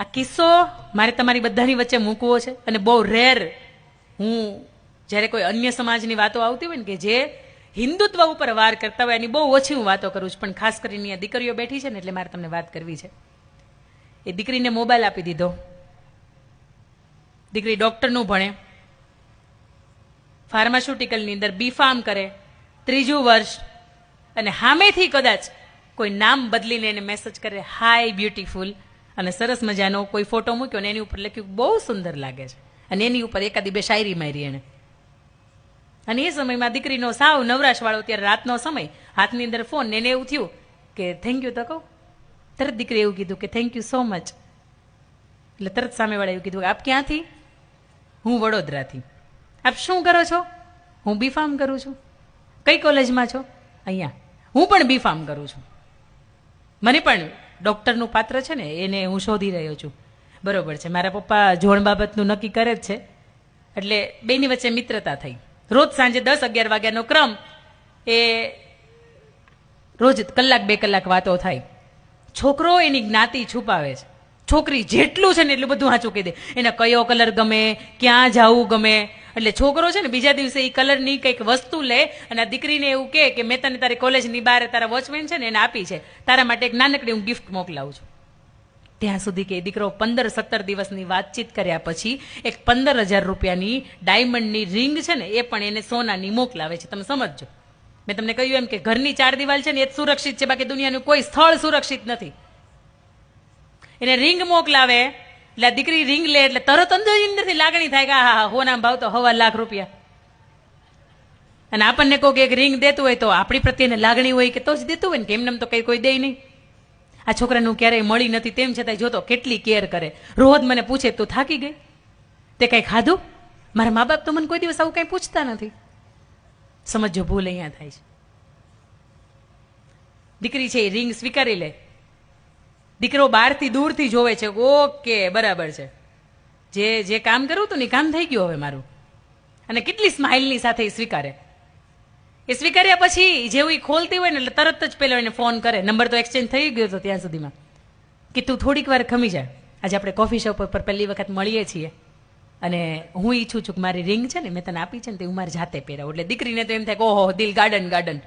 આ કિસ્સો મારે તમારી બધાની વચ્ચે મૂકવો છે અને બહુ રેર હું જ્યારે કોઈ અન્ય સમાજની વાતો આવતી હોય ને કે જે હિન્દુત્વ ઉપર વાર કરતા હોય એની બહુ ઓછી હું વાતો કરું છું, પણ ખાસ કરીને આ દીકરીઓ બેઠી છે ને એટલે મારે તમને વાત કરવી છે. એ દીકરીને મોબાઈલ આપી દીધો. દીકરી ડૉક્ટરનું ભણે. ફાર્માસ્યુટિકલની અંદર બી ફાર્મ કરે. ત્રીજું વર્ષ. અને સામેથી કદાચ કોઈ નામ બદલીને એને મેસેજ કરે હાય બ્યુટીફુલ અને સરસ મજાનો કોઈ ફોટો મૂક્યો ને એની ઉપર લખ્યું, બહુ સુંદર લાગે છે. અને એની ઉપર એકાદી બે શાયરી મારી એણે. અને એ સમયમાં દીકરીનો સાવ નવરાશ વાળો ત્યારે રાતનો સમય, હાથની અંદર ફોન ને એને એવું થયું કે થેન્ક યુ તો કહું તરત દીકરી એવું કીધું કે થેન્ક યુ સો મચ એટલે તરત સામેવાળા એવું કીધું કે, આપ ક્યાંથી? હું વડોદરાથી. આપ શું કરો છો? હું બી ફાર્મ કરું છું. કઈ કોલેજમાં છો? અહીંયા. હું પણ બી ફાર્મ કરું છું. મને પણ ડૉક્ટરનું પાત્ર છે ને, એને હું શોધી રહ્યો છું. બરોબર છે. મારા પપ્પા જોણ બાબતનું નક્કી કરે જ છે. એટલે બેની વચ્ચે મિત્રતા થઈ. રોજ સાંજે દસ અગિયાર વાગ્યાનો ક્રમ એ રોજ કલાક બે કલાક વાતો થાય. છોકરો એની જ્ઞાતિ છુપાવે છે. છોકરી જેટલું છે ને એટલું બધું હાચું કહી દે. એને કયો કલર ગમે, ક્યાં જવું ગમે એટલે છોકરો છે ને બીજા દિવસે એ કલરની કંઈક વસ્તુ લે અને આ દીકરીને એવું કહે કે મેં તને તારી કોલેજની બહાર તારા વોચમેન છે ને એને આપી છે. તારા માટે એક નાનકડી હું ગિફ્ટ મોકલાવું છું. ત્યાં સુધી કે દીકરો પંદર સત્તર દિવસની વાતચીત કર્યા પછી એક પંદર હજાર રૂપિયાની ડાયમંડની રિંગ છે ને એ પણ એને સોનાની મોકલાવે છે. તમે સમજજો. મેં તમને કહ્યું એમ કે ઘરની ચાર દિવાલ છે ને એ જ સુરક્ષિત છે, બાકી દુનિયાનું કોઈ સ્થળ સુરક્ષિત નથી. એને રિંગ મોકલાવે એટલે દીકરી રિંગ લે એટલે તરત અંદરની અંદરથી લાગણી થાય કે હા હોના ભાવ તો હવા લાખ રૂપિયા. અને આપણને કોઈ એક રિંગ દેતું હોય તો આપણી પ્રત્યેને લાગણી હોય કે તો જ દેતું હોય ને કેમ તો કંઈ કોઈ દે નહીં. આ છોકરાનું ક્યારેય મળી નથી, તેમ છતાંય જોતો કેટલી કેર કરે. રોજ મને પૂછે, તું થાકી ગઈ? તે કંઈ ખાધું? મારા મા બાપ તો મને કોઈ દિવસ આવું કંઈ પૂછતા નથી. સમજો ભૂલ અહીંયા થાય છે. દીકરી છે એ રિંગ સ્વીકારી લે. દીકરો બહારથી દૂરથી જોવે છે ઓકે, બરાબર છે. જે જે કામ કરવું હતું ને કામ થઈ ગયું હવે મારું. અને કેટલી સ્માઇલની સાથે એ સ્વીકારે. એ સ્વીકાર્યા પછી જેવું એ ખોલતી હોય ને એટલે તરત જ પેલો એને ફોન કરે. નંબર તો એક્સચેન્જ થઈ ગયો હતો ત્યાં સુધીમાં. કે તું થોડીક વાર ખમી જાય આજે આપણે કોફી શોપ ઉપર પહેલી વખત મળીએ છીએ. અને હું ઈચ્છું છું કે મારી રિંગ છે ને મેં તને આપી છે ને તે હું મારી જાતે પહેરાવું. એટલે દીકરીને તો એમ થાય કે ઓહો, દિલ ગાર્ડન ગાર્ડન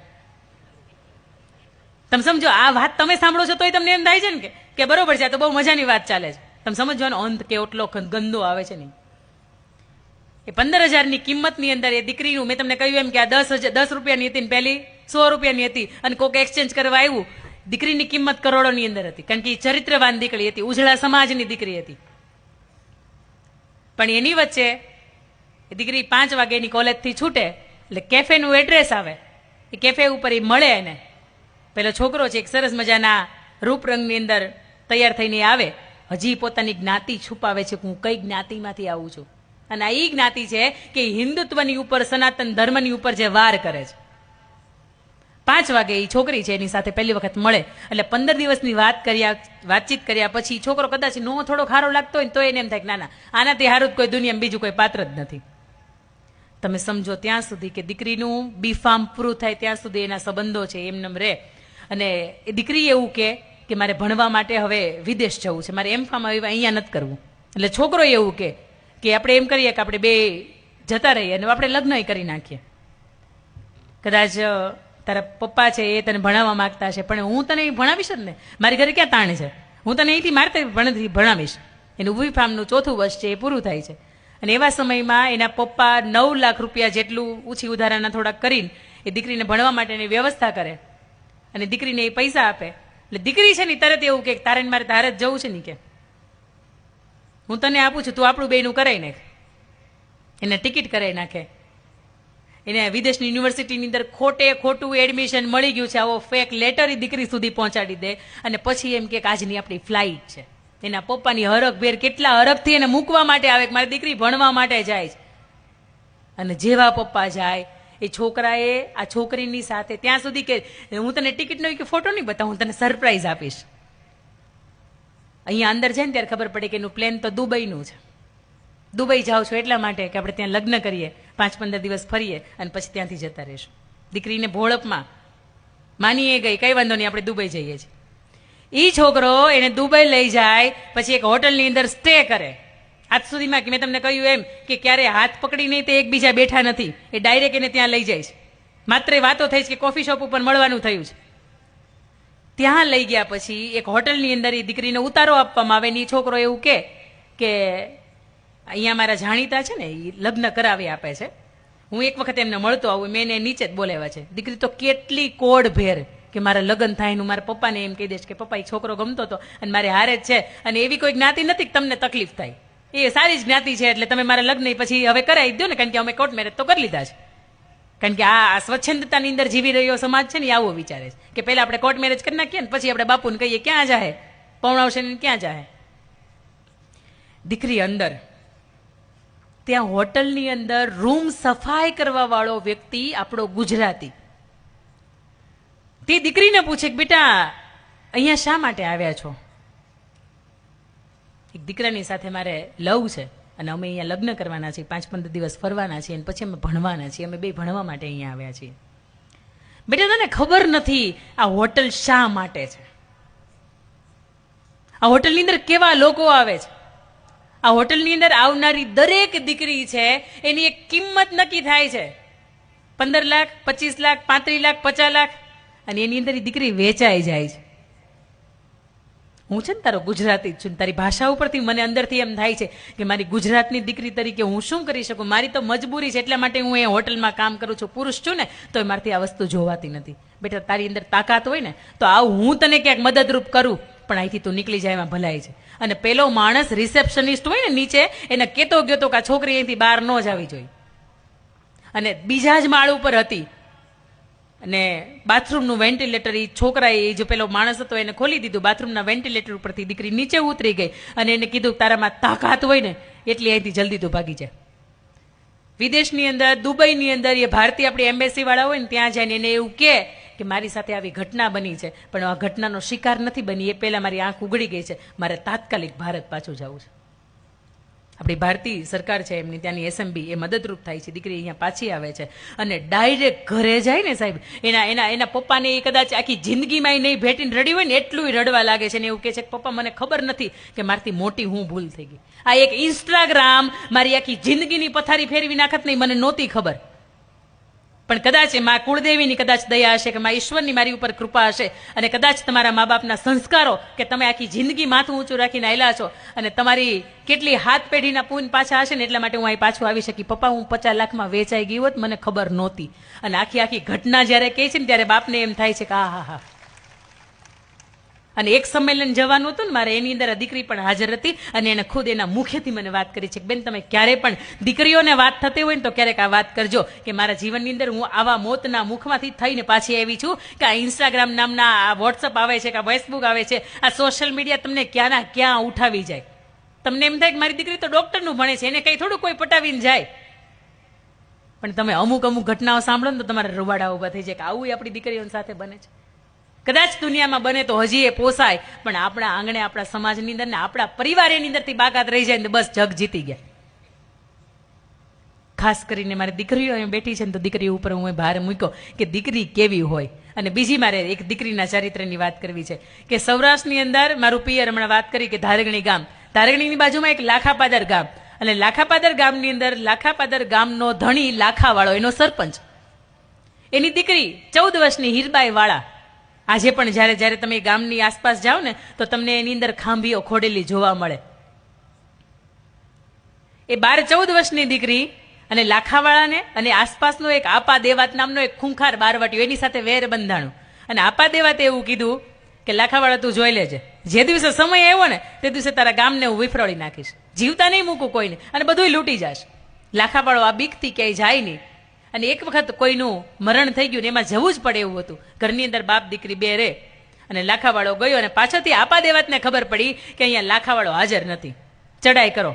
તમે સમજો, આ વાત તમે સાંભળો છો તોય તમને એમ થાય છે ને કે બરોબર છે તો બહુ મજાની વાત ચાલે છે. તમે સમજવાનો અંત કે ઓટલો ગંદો આવે છે નહીં. એ પંદર હજારની કિંમતની અંદર એ દીકરીનું, મેં તમને કહ્યું એમ કે આ દસ હજાર દસ રૂપિયાની હતી ને પહેલી, સો રૂપિયાની હતી અને કોક એક્સચેન્જ કરવા આવ્યું. દીકરીની કિંમત કરોડોની અંદર હતી, કારણ કે એ ચરિત્રવાન દીકરી હતી, ઉજળા સમાજની દીકરી હતી. પણ એની વચ્ચે એ દીકરી પાંચ વાગે એની કોલેજથી છૂટે, એટલે કેફેનું એડ્રેસ આવે. એ કેફે ઉપર એ મળે એને. પેલો છોકરો છે એક સરસ મજાના રૂપ રંગની અંદર તૈયાર થઈને આવે. હજી પોતાની જ્ઞાતિ છુપાવે છે કે હું કઈ જ્ઞાતિમાંથી આવું છું. અને આ એ જ્ઞાતિ છે કે હિન્દુત્વની ઉપર, સનાતન ધર્મની ઉપર જે વાર કરે છે. પાંચ વાગે એ છોકરી છે, એની સાથે પહેલી વખત મળે. એટલે પંદર દિવસની વાત કર્યા, વાતચીત કર્યા પછી છોકરો કદાચ નો થોડો ખારો લાગતો હોય તો એને એમ થાય કે ના ના, આનાથી હારું કોઈ દુનિયામાં બીજું કોઈ પાત્ર જ નથી. તમે સમજો ત્યાં સુધી કે દીકરીનું બી ફાર્મ પૂરું થાય ત્યાં સુધી એના સંબંધો છે એમને રહે અને એ દીકરી એવું કે કે મારે ભણવા માટે હવે વિદેશ જવું છે. મારે એમ ફાર્મ અહીંયા નથી કરવું. એટલે છોકરો એવું કે કે આપણે એમ કરીએ કે આપણે બે જતા રહીએ અને આપણે લગ્ન કરી નાખીએ. કદાચ તારા પપ્પા છે એ તને ભણાવવા માગતા છે, પણ હું તને ભણાવીશ જ ને. મારી ઘરે ક્યાં તાણ છે? હું તને અહીંથી મારતે ભણતી ભણાવીશ. એનું વી ફાર્મનું ચોથું વર્ષ છે, એ પૂરું થાય છે. અને એવા સમયમાં એના પપ્પા નવ લાખ રૂપિયા જેટલું ઓછી ઉધારાના થોડાક કરીને એ દીકરીને ભણવા માટેની વ્યવસ્થા કરે. અને દીકરીને એ પૈસા આપે. એટલે દીકરી છે ને તરત એવું કે તારે મારે તારે જ જવું છે ને કે. હું તને આપું છું, તું આપણું બેનું કરાવી નાખ. એને ટિકિટ કરાવી નાખે. એને વિદેશની યુનિવર્સિટીની અંદર ખોટે ખોટું એડમિશન મળી ગયું છે, આવો ફેક લેટર દીકરી સુધી પહોંચાડી દે. અને પછી એમ કે આજની આપણી ફ્લાઇટ છે. એના પપ્પાની હરખભેર કેટલા હરખથી એને મૂકવા માટે આવે મારી દીકરી ભણવા માટે જાય છે. અને જેવા પપ્પા જાય એ છોકરાએ આ છોકરીની સાથે ત્યાં સુધી કે હું તને ટિકિટ નહીં કે ફોટો નહીં બતાવું, હું તને સરપ્રાઈઝ આપીશ. અહીંયા અંદર જાય ને ત્યારે ખબર પડે કે એનું પ્લેન તો દુબઈનું છે. દુબઈ જાઓ છો એટલા માટે કે આપણે ત્યાં લગ્ન કરીએ પાંચ પંદર દિવસ ફરીએ અને પછી ત્યાંથી જતા રહીશું. દીકરીને ભોળપમાં માનીએ ગઈ, કઈ વાંધો નહીં, આપણે દુબઈ જઈએ છીએ. એ છોકરો એને દુબઈ લઈ જાય, પછી એક હોટલની અંદર સ્ટે કરે. આજ સુધીમાં કે મેં તમને કહ્યું એમ કે ક્યારે હાથ પકડી નહીં તે એકબીજા બેઠા નથી. એ ડાયરેક્ટ એને ત્યાં લઈ જાય છે. માત્ર વાતો થઈ છે કે કોફી શોપ ઉપર મળવાનું થયું છે. ત્યાં લઈ ગયા પછી એક હોટલની અંદર એ દીકરીને ઉતારો આપવામાં આવે ને એ છોકરો એવું કે કે અહીંયા મારા જાણીતા છે ને એ લગ્ન કરાવી આપે છે. હું એક વખત એમને મળતો આવું, મેં એને નીચે જ બોલાવ્યા છે. દીકરી તો કેટલી કોડ ભેર કે મારા લગ્ન થાય ને મારા પપ્પાને એમ કહી દઈશ કે પપ્પા, એ છોકરો ગમતો હતો અને મારે હારે જ છે અને એવી કોઈ જ્ઞાતિ નથી કે તમને તકલીફ થાય. એ સારી જ જ્ઞાતિ છે, એટલે તમે મારા લગ્ન પછી હવે કરાવી દો ને, કારણ કે અમે કોર્ટ મેરેજ તો કરી લીધા છે. કારણ કે આ સ્વચ્છંદતાની અંદર જીવી રહ્યો સમાજ છે ને આવો વિચારે છે. કે પહેલા આપણે કોર્ટ મેરેજ કરી નાખીએ ને, પછી આપણે બાપુને કહીએ, ક્યાં જાહે? પૌણાવશે ને, ક્યાં જાહે? દીકરી અંદર, ત્યાં હોટલની અંદર રૂમ સફાઈ કરવા વાળો વ્યક્તિ આપણો ગુજરાતી. તે દીકરીને પૂછે કે, બેટા, અહીંયા શા માટે આવ્યા છો? એક દીકરાની સાથે મારે લવ છે અને અમે અહીંયા લગ્ન કરવાના છીએ, પાંચ પંદર દિવસ ફરવાના છીએ અને પછી અમે ભણવાના છીએ. અમે બે ભણવા માટે અહીંયા આવ્યા છીએ. બેટા, તને ખબર નથી આ હોટલ શા માટે છે? આ હોટલની અંદર કેવા લોકો આવે છે? આ હોટલની અંદર આવનારી દરેક દીકરી છે, એની એક કિંમત નક્કી થાય છે. પંદર લાખ, પચીસ લાખ, પાંત્રીસ લાખ, પચાસ લાખ. અને એની અંદર દીકરી વેચાઈ જાય છે. હું છે ને તારો ગુજરાતી જ છું તારી ભાષા ઉપરથી મને અંદરથી એમ થાય છે કે મારી ગુજરાતની દીકરી તરીકે હું શું કરી શકું? મારી તો મજબૂરી છે, એટલા માટે હું એ હોટલમાં કામ કરું છું. પુરુષ છું ને તો મારાથી આ વસ્તુ જોવાતી નથી. બેટા, તારી અંદર તાકાત હોય ને, તો આવું હું તને ક્યાંક મદદરૂપ કરું, પણ અહીંથી તું નીકળી જાય એમાં ભલાઈ છે. અને પેલો માણસ રિસેપ્શનિસ્ટ હોય ને નીચે, એને કેતો ગયો તો કે આ છોકરી અહીંથી બહાર ન જ આવી જોઈએ અને બીજા જ માળ ઉપર હતી. અને બાથરૂમનું વેન્ટિલેટર એ છોકરાએ એ જે પેલો માણસ હતો, એને ખોલી દીધું. બાથરૂમના વેન્ટિલેટર ઉપરથી દીકરી નીચે ઉતરી ગઈ અને એને કીધું, તારામાં તાકાત હોય ને, એટલી અહીંથી જલ્દી તું ભાગી જાય વિદેશની અંદર, દુબઈની અંદર, એ ભારતીય આપણી એમ્બેસીવાળા હોય ને, ત્યાં જઈને એને એવું કહે કે, મારી સાથે આવી ઘટના બની છે. પણ આ ઘટનાનો શિકાર નથી બની, એ પહેલાં મારી આંખ ઉગડી ગઈ છે. મારે તાત્કાલિક ભારત પાછું જવું છે. આપણી ભારતીય સરકાર છે, એમની ત્યાંની એસએમબી એ મદદરૂપ થાય છે, દીકરી અહીંયા પાછી આવે છે. અને ડાયરેક્ટ ઘરે જાય ને સાહેબ, એના એના એના પપ્પાને એ કદાચ આખી જિંદગીમાં નહીં ભેટીને રડી હોય ને એટલું રડવા લાગે છે ને એવું કહે છે કે, પપ્પા, મને ખબર નથી કે મારથી મોટી હું ભૂલ થઈ ગઈ. આ એક ઇન્સ્ટાગ્રામ મારી આખી જિંદગીની પથારી ફેરવી નાખત નહીં, મને નહોતી ખબર. પણ કદાચ એ મા કુળદેવીની કદાચ દયા હશે કે મા ઈશ્વરની મારી ઉપર કૃપા હશે અને કદાચ તમારા મા બાપના સંસ્કારો કે તમે આખી જિંદગી માથું ઊંચું રાખીને આવેલા છો અને તમારી કેટલી હાથ પેઢીના પૂન પાછા હશે ને એટલા માટે હું અહીં પાછું આવી શકી. પપ્પા, હું પચાસ લાખમાં વેચાઈ ગઈ હોત, મને ખબર નહોતી. અને આખી આખી ઘટના જ્યારે કહે છે ને ત્યારે બાપને એમ થાય છે કે આ હા હા અને એક સંમેલન જવાનું હતું ને, મારે એની અંદર દીકરી પણ હાજર હતી અને એને ખુદ એના મુખેથી મને વાત કરી છે કે, બેન, તમે ક્યારે પણ દીકરીઓને વાત થતી હોય ને તો ક્યારેક આ વાત કરજો કે મારા જીવનની અંદર હું આવા મોતના મુખમાંથી થઈને પાછી આવી છું કે આ ઇન્સ્ટાગ્રામ નામના આ વોટ્સઅપ આવે છે કે આ ફેસબુક આવે છે, આ સોશિયલ મીડિયા તમને ક્યાંના ક્યાં ઉઠાવી જાય? તમને એમ થાય કે મારી દીકરી તો ડોક્ટરનું ભણે છે, એને કંઈ થોડું કોઈ પટાવીને જાય. પણ તમે અમુક અમુક ઘટનાઓ સાંભળો ને તો તમારા રૂવાડા ઊભા થઈ જાય કે આવું આપણી દીકરીઓ સાથે બને છે. કદાચ દુનિયામાં બને તો હજી એ પોસાય, પણ આપણા આંગણે, આપણા સમાજની અંદર ને આપણા પરિવારની અંદરથી બાકાત રહી જાય ને બસ જગ જીતી ગયા. ખાસ કરીને મારી દીકરીઓ અહીં બેઠી છે ને તો દીકરી ઉપર હું ભાર મૂક્યો કે દીકરી કેવી હોય. અને બીજી મારે એક દીકરીના ચારિત્ર્યની વાત કરવી છે કે સૌરાષ્ટ્રની અંદર મારું પિયર હમણાં વાત કરી કે ધારગણી ગામ. ધારગણીની બાજુમાં એક લાખાપાદર ગામ. અને લાખાપાદર ગામની અંદર લાખાપાદર ગામનો ધણી લાખાવાળો એનો સરપંચ. એની દીકરી ચૌદ વર્ષની હીરબાઈ વાળા આજે પણ જ્યારે જ્યારે તમે ગામની આસપાસ જાઓ ને, તો તમને એની અંદર ખાંભીઓ ખોડેલી જોવા મળે. એ બાર ચૌદ વર્ષની દીકરી અને લાખાવાળાને અને આસપાસનો એક આપા દેવાત નામનો એક ખૂંખાર બારવટીયો, એની સાથે વેર બંધાણું અને આપા દેવાતે એવું કીધું કે, લાખાવાળા, તું જોઈ લેજે. જે દિવસે સમય આવ્યો ને, તે દિવસે તારા ગામને હું વિફરોળી નાખીશ. જીવતા નહીં મૂકું કોઈને. અને બધુંય લૂંટી જાશ. લાખાવાળો આ બીકથી ક્યાંય જાય નહીં. અને એક વખત કોઈનું મરણ થઈ ગયું ને એમાં જવું જ પડે એવું હતું. ઘરની અંદર બાપ દીકરી બે રે અને લાખાવાળો ગયો અને પાછળથી આપા દેવાતને ખબર પડી કે અહીંયા લાખાવાળો હાજર નથી. ચડાઈ કરો.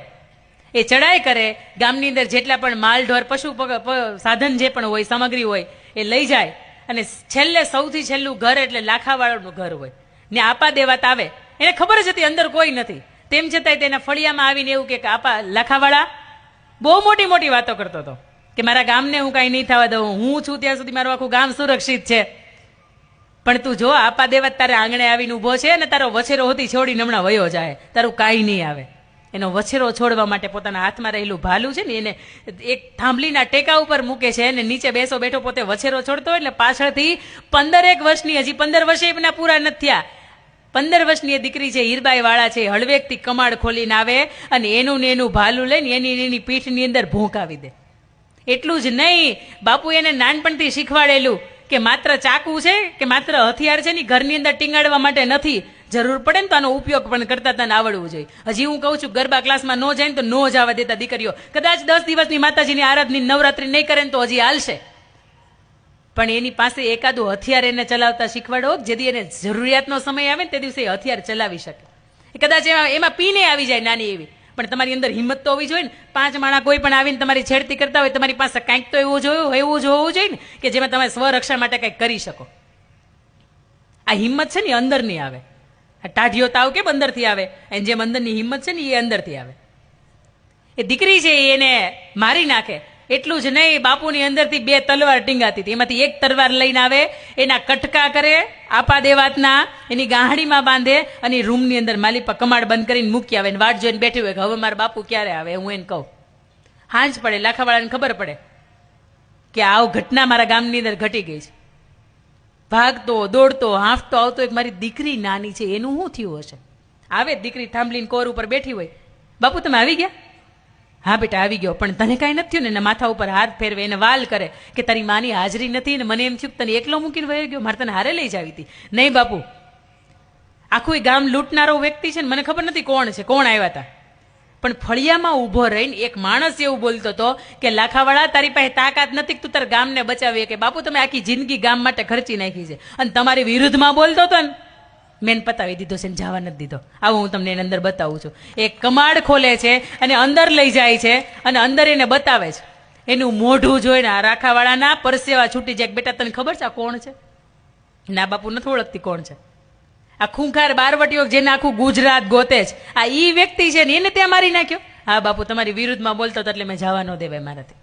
એ ચડાઈ કરે, ગામની અંદર જેટલા પણ માલ ઢોર પશુ સાધન જે પણ હોય, સામગ્રી હોય, એ લઈ જાય અને છેલ્લે સૌથી છેલ્લું ઘર એટલે લાખાવાળાનું ઘર હોય. ને આપા દેવાત આવે. એને ખબર જ હતી અંદર કોઈ નથી. તેમ છતાંય તેના ફળિયામાં આવીને એવું કે આપા લાખાવાળા, બહુ મોટી મોટી વાતો કરતો હતો. કે મારા ગામને હું કાંઈ નહીં થવા દઉં. હું છું ત્યાં સુધી મારું આખું ગામ સુરક્ષિત છે. પણ તું જો આપા દેવત તારે આંગણે આવીને ઊભો છે અને તારો વછેરો હોતી છોડીને હમણાં વયો જાય. તારું કાંઈ નહીં આવે. એનો વછેરો છોડવા માટે પોતાના હાથમાં રહેલું ભાલું છે ને એને એક થાંભલીના ટેકા ઉપર મૂકે છે અને નીચે બેસો બેઠો પોતે વછેરો છોડતો એટલે પાછળથી પંદરેક વર્ષની, હજી પંદર વર્ષે એમના પૂરા નથી થયા. પંદર વર્ષની એ દીકરી છે હીરબાઈ વાળા છે, હળવેકથી કમાડ ખોલીને આવે અને એનું ને એનું ભાલું લઈને એની એની પીઠની અંદર ભોંકાવી દે. એટલું જ નહીં બાપુ એને નાનપણથી શીખવાડેલું કે માત્ર ચાકુ છે કે માત્ર હથિયાર છે ને ઘરની અંદર ટીંગાડવા માટે નથી. જરૂર પડે ને તો આનો ઉપયોગ પણ કરતા તને આવડવું જોઈએ. હજી હું કહું છું, ગરબા ક્લાસમાં ન જાય ને તો ન જવા દેતા દીકરીઓ. કદાચ દસ દિવસની માતાજીની આરાધની નવરાત્રી નહીં કરે ને તો હજી હાલશે. પણ એની પાસે એકાદું હથિયાર એને ચલાવતા શીખવાડો જેથી એને જરૂરિયાતનો સમય આવે ને તે દિવસે હથિયાર ચલાવી શકે. કદાચ એમાં એમાં પીને આવી જાય નાની એવી. પણ તમારી અંદર હિંમત તો હોવી જોઈએ ને. પાંચ માણા કોઈ પણ આવીને તમારી છેડતી કરતા હોય, તમારી પાસે કાંઈક તો એવું જોયું, એવું જ હોવું જોઈએ ને, કે જેમાં તમે સ્વરક્ષા માટે કંઈક કરી શકો. આ હિંમત છે ને એ અંદરની આવે. આ ટાઢીઓ તાવ કેમ અંદરથી આવે? અને જેમ અંદરની હિંમત છે ને એ અંદરથી આવે. એ દીકરી છે એને મારી નાખે. એટલું જ નહીં, બાપુની અંદરથી બે તલવાર ટીંગાતી હતી. એમાંથી એક તલવાર લઈને આવે, એના કટકા કરે, આપા દેવાતના, એની ગાંહડીમાં બાંધે અને રૂમની અંદર માલિપા કમાડ બંધ કરીને મૂકી આવે વાટ જોઈને બેઠી હોય કે હવે મારા બાપુ ક્યારે આવે, હું એને કહું. હાંજ પડે, લાખાવાળાને ખબર પડે કે આવ ઘટના મારા ગામની અંદર ઘટી ગઈ છે. ભાગતો, દોડતો, હાંફતો, આવતો એક મારી દીકરી નાની છે, એનું શું થયું હશે? આવે દીકરી થાંભલીને કોર ઉપર બેઠી હોય. બાપુ, તમે આવી ગયા? હા બેટા આવી ગયો. પણ તને કાંઈ નથી થયું ને? એના માથા ઉપર હાથ ફેરવે, એને વાલ કરે કે તારી માની હાજરી નથી ને મને એમ થયું તને એકલો મૂકીને વયો ગયો? મારે તને હારે લઈ જાવી હતી. નહીં બાપુ. આખું ગામ લૂંટનારો વ્યક્તિ છે ને મને ખબર નથી કોણ છે, કોણ આવ્યા હતા. પણ ફળિયામાં ઊભો રહીને એક માણસ એવું બોલતો હતો કે લાખાવાળા, તારી પાસે તાકાત નથી તું તારા ગામને બચાવીએ કે બાપુ, તમે આખી જિંદગી ગામ માટે ખર્ચી નાખી છે. અને તમારી વિરુદ્ધમાં બોલતો હતો ને? મેન પતાવી દીધો છે જવા નથી દીધો. આવું હું તમને એની અંદર બતાવું છું. એ કમાડ ખોલે છે અને અંદર લઈ જાય છે અને અંદર એને બતાવે છે. એનું મોઢું જોઈને આ રાખાવાળાના પરસેવા છૂટી જાય. બેટા, તને ખબર છે આ કોણ છે? ના, બાપુ, નથી ઓળખતી કોણ છે. આ ખૂંખાર બારવટીઓ જેને આખું ગુજરાત ગોતે છે. આ ઈ વ્યક્તિ છે ને, એને ત્યાં મારી નાખ્યો? હા, બાપુ, તમારી વિરુદ્ધમાં બોલતો એટલે મેં જવા ન દેવાય મારાથી.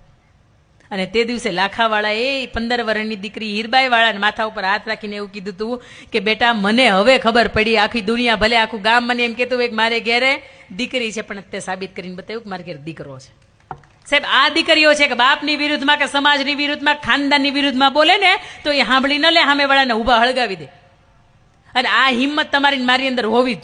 અને તે દિવસે લાખાવાળા એ પંદર વર્ષની દીકરી હીરબાઈ વાળાને માથા ઉપર હાથ રાખીને એવું કીધું હતું કે, બેટા, મને હવે ખબર પડી આખી દુનિયા, ભલે આખું ગામ મને એમ કહેતું હોય કે મારે ઘેરે દીકરી છે, પણ તે સાબિત કરીને બતાવ્યું કે મારે ઘેર દીકરો છે. સાહેબ, આ દીકરીઓ છે કે બાપની વિરુદ્ધમાં કે સમાજની વિરુદ્ધમાં ખાનદાનની વિરુદ્ધમાં બોલે ને, તો એ સાંભળી ન લે સામે વાળાને ઊભા હળગાવી દે. અને આ હિંમત તમારી મારી અંદર હોવી જ